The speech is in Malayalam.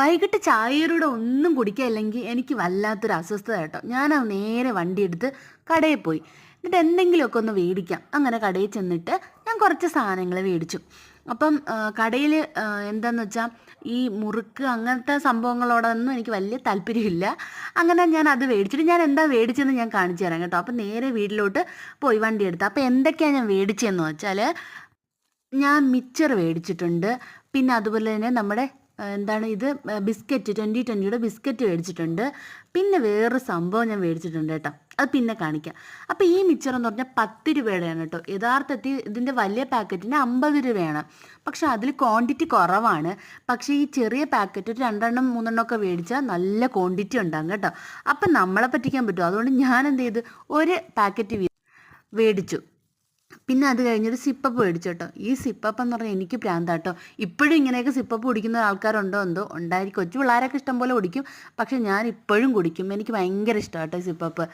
വൈകിട്ട് ചായയുടെ ഒന്നും കുടിക്കാനില്ലെങ്കിൽ എനിക്ക് വല്ലാത്തൊരു അസ്വസ്ഥത കേട്ടോ. ഞാൻ നേരെ വണ്ടി എടുത്ത് കടയിൽ പോയി. എന്നിട്ട് എന്തെങ്കിലുമൊക്കെ ഒന്ന് മേടിക്കാം. അങ്ങനെ കടയിൽ ചെന്നിട്ട് ഞാൻ കുറച്ച് സാധനങ്ങൾ മേടിച്ചു. അപ്പം കടയിൽ എന്താന്ന് വെച്ചാൽ ഈ മുറുക്ക് അങ്ങനത്തെ സംഭവങ്ങളോടൊന്നും എനിക്ക് വലിയ താല്പര്യമില്ല. അങ്ങനെ ഞാൻ അത് മേടിച്ചിട്ട് ഞാൻ എന്താ മേടിച്ചതെന്ന് ഞാൻ കാണിച്ചു തരാം കേട്ടോ. അപ്പം നേരെ വീട്ടിലോട്ട് പോയി വണ്ടി എടുത്തു. അപ്പം എന്തൊക്കെയാണ് ഞാൻ മേടിച്ചതെന്ന് വെച്ചാൽ ഞാൻ മിച്ചർ മേടിച്ചിട്ടുണ്ട്. പിന്നെ അതുപോലെ തന്നെ നമ്മുടെ എന്താണ് ഇത്? ബിസ്ക്കറ്റ് ട്വന്റി ട്വന്റിയുടെ ബിസ്ക്കറ്റ് മേടിച്ചിട്ടുണ്ട്. പിന്നെ വേറൊരു സംഭവം ഞാൻ മേടിച്ചിട്ടുണ്ട് കേട്ടോ. അത് പിന്നെ കാണിക്കാം. അപ്പോൾ ഈ മിച്ചർ എന്ന് പറഞ്ഞാൽ പത്ത് രൂപയുടെയാണ് കേട്ടോ. യഥാർത്ഥത്തിൽ ഇതിന്റെ വലിയ പാക്കറ്റിന് അമ്പത് രൂപയാണ്. പക്ഷേ അതിൽ ക്വാണ്ടിറ്റി കുറവാണ്. പക്ഷേ ഈ ചെറിയ പാക്കറ്റ് ഒരു രണ്ടെണ്ണം മൂന്നെണ്ണം ഒക്കെ മേടിച്ചാൽ നല്ല ക്വാണ്ടിറ്റി ഉണ്ടാകും കേട്ടോ. അപ്പം നമ്മളെ പറ്റിക്കാൻ പറ്റും അതുകൊണ്ട് ഞാൻ എന്ത് ചെയ്തു? ഒരു പാക്കറ്റ് മേടിച്ചു. പിന്നെ അത് കഴിഞ്ഞൊരു സിപ്പപ്പ് മേടിച്ചു കേട്ടോ ഈ സിപ്പപ്പ് എന്ന് പറഞ്ഞാൽ എനിക്ക് പ്രാന്താട്ടോ. ഇപ്പോഴും ഇങ്ങനെയൊക്കെ സിപ്പപ്പ് കുടിക്കുന്ന ആൾക്കാരുണ്ടോ എന്തോ? ഉണ്ടായിരിക്കും. കൊച്ചു പിള്ളേരൊക്കെ ഇഷ്ടം പോലെ കുടിക്കും. പക്ഷെ ഞാൻ ഇപ്പോഴും കുടിക്കും. എനിക്ക് ഭയങ്കര ഇഷ്ടമാണ് കേട്ടോ ഈ സിപ്പപ്പ്.